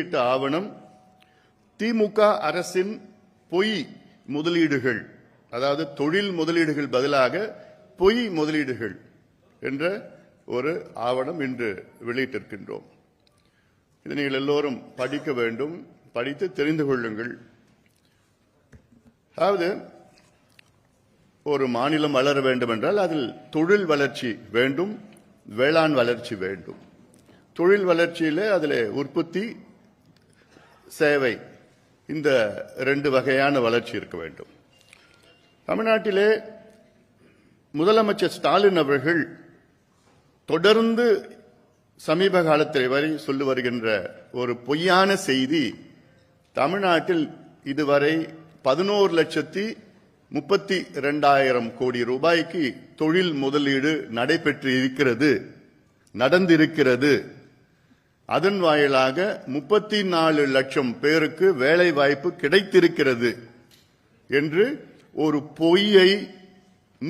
வெளியிட்ட ஆவணம் திமுக அரசின் பொய் முதலீடுகள் அதாவது தொழில் முதலீடுகள் பதிலாக பொய் முதலீடுகள் என்ற ஒரு ஆவணம் இன்று வெளியிட்டிருக்கின்றோம். இதை நீங்கள் எல்லோரும் படிக்க வேண்டும் படித்து தெரிந்து கொள்ளுங்கள். அதாவது ஒரு மாநிலம் வளர வேண்டும் என்றால் அதில் தொழில் வளர்ச்சி வேண்டும் வேளாண் வளர்ச்சி வேண்டும். தொழில் வளர்ச்சியிலே அதில் உற்பத்தி சேவை. இந்த ரெண்டு வகையான வளர்ச்சி இருக்க வேண்டும். தமிழ்நாட்டிலே முதலமைச்சர் ஸ்டாலின் அவர்கள் தொடர்ந்து சமீப காலத்தில் வரை சொல்லி வருகின்ற ஒரு பொய்யான செய்தி தமிழ்நாட்டில் இதுவரை பதினோரு லட்சத்தி முப்பத்தி இரண்டாயிரம் கோடி ரூபாய்க்கு தொழில் முதலீடு நடைபெற்று இருக்கிறது நடந்திருக்கிறது. அதன் வாயிலாக முப்பத்தி நாலு லட்சம் பேருக்கு வேலை வாய்ப்பு கிடைத்திருக்கிறது என்று ஒரு பொய்யை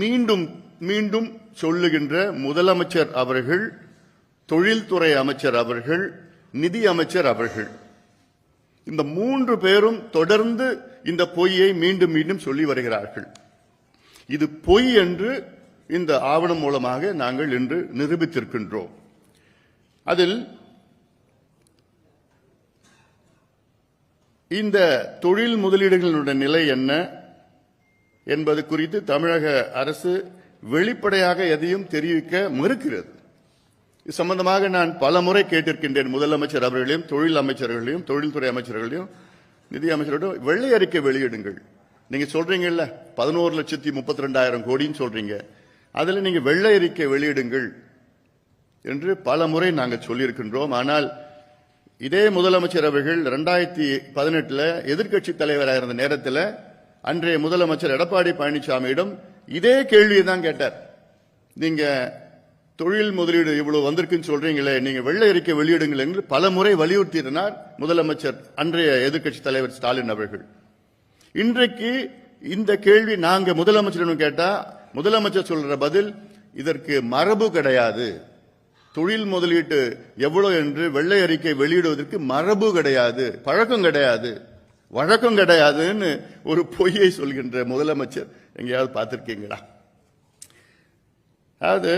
மீண்டும் மீண்டும் சொல்லுகின்ற முதலமைச்சர் அவர்கள் தொழில்துறை அமைச்சர் அவர்கள் நிதி அமைச்சர் அவர்கள். இந்த மூன்று பேரும் தொடர்ந்து இந்த பொய்யை மீண்டும் மீண்டும் சொல்லி வருகிறார்கள். இது பொய் என்று இந்த ஆவணம் மூலமாக நாங்கள் இன்று நிரூபித்திருக்கின்றோம். அதில் இந்த தொழில் முதலீடுகளுடைய நிலை என்ன என்பது குறித்து தமிழக அரசு வெளிப்படையாக எதையும் தெரிவிக்க மறுக்கிறது. இது சம்பந்தமாக நான் பல முறை கேட்டிருக்கின்றேன் முதலமைச்சர் அவர்களையும் தொழில் அமைச்சர்களையும் தொழில்துறை அமைச்சர்களையும் நிதி அமைச்சரோட வெள்ளை அறிக்கை வெளியிடுங்கள். நீங்க சொல்றீங்கல்ல பதினோரு லட்சத்தி முப்பத்தி ரெண்டாயிரம் கோடின்னு சொல்றீங்க. அதில் நீங்க வெள்ளை அறிக்கை வெளியிடுங்கள் என்று பல முறை நாங்கள் சொல்லியிருக்கின்றோம். ஆனால் இதே முதலமைச்சர் அவர்கள் ரெண்டாயிரத்தி பதினெட்டுல எதிர்க்கட்சி தலைவராக இருந்த நேரத்தில் அன்றைய முதலமைச்சர் எடப்பாடி பழனிசாமியிடம் இதே கேள்வியை தான் கேட்டார். நீங்க தொழில் முதலீடு இவ்வளவு வந்திருக்குன்னு சொல்றீங்களே நீங்க வெள்ளை அறிக்கை வெளியிடுங்கள் என்று பல முறை வலியுறுத்தினார் முதலமைச்சர் அன்றைய எதிர்க்கட்சி தலைவர் ஸ்டாலின் அவர்கள். இன்றைக்கு இந்த கேள்வி நாங்க முதலமைச்சரிடம் கேட்டா முதலமைச்சர் சொல்ற பதில் இதற்கு மரபு கிடையாது. தொழில் முதலீட்டு எவ்வளவு என்று வெள்ளை அறிக்கை வெளியிடுவதற்கு மரபு கிடையாது பழக்கம் கிடையாது. வழக்கம் கிடையாதுன்னு ஒரு பொய்யை சொல்கின்ற முதலமைச்சர் எங்கேயாவது பார்த்துருக்கீங்களா? அதாவது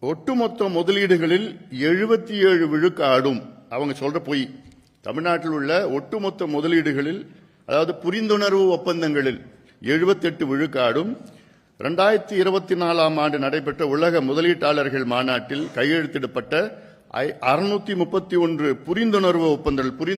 ஒட்டுமொத்த முதலீடுகளில் எழுபத்தி ஏழு விழுக்காடும் அவங்க சொல்ற பொய். தமிழ்நாட்டில் உள்ள ஒட்டுமொத்த முதலீடுகளில் அதாவது புரிந்துணர்வு ஒப்பந்தங்களில் 78 விழுக்காடும் ரெண்டாயிரத்தி இருபத்தி நாலாம் ஆண்டு நடைபெற்ற உலக முதலீட்டாளர்கள் மாநாட்டில் கையெழுத்திடப்பட்ட அறுநூத்தி முப்பத்தி ஒன்று புரிந்துணர்வு ஒப்பந்தங்கள் புரி